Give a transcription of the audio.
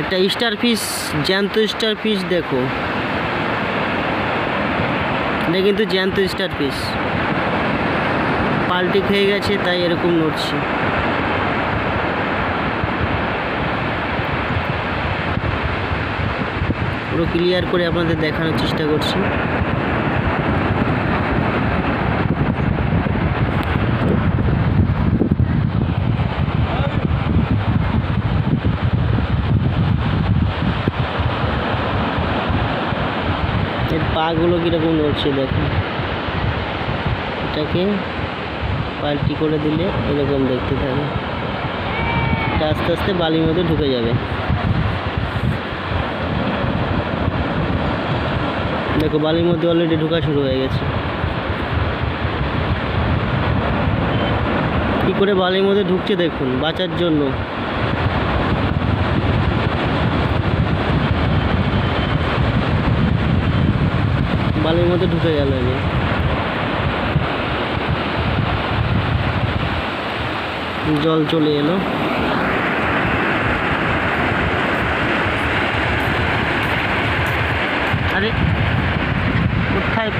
একটা স্টার ফিস জ্যান্ত star fish দেখো। এটা কিন্তু জ্যান্ত স্টার ফিশ। পাল্টি খেয়ে গেছে, তাই এরকম নড়ছে। পুরো ক্লিয়ার করে আপনাদের দেখানোর চেষ্টা করছি। এর পাগুলো কীরকম নড়ছে দেখুন এটাকে পাল্টি করে দিলে এরকম দেখতে থাকে। এটা আস্তে আস্তে বালির মধ্যে ঢুকে যাবে। দেখো, বালির মধ্যে অলরেডি ঢোকা শুরু হয়ে গেছে। কি করে বালির মধ্যে ঢুকছে দেখুন, বাঁচার জন্য। বালির মধ্যে ঢুকে গেল জল চলে এলো। আরে কোথায়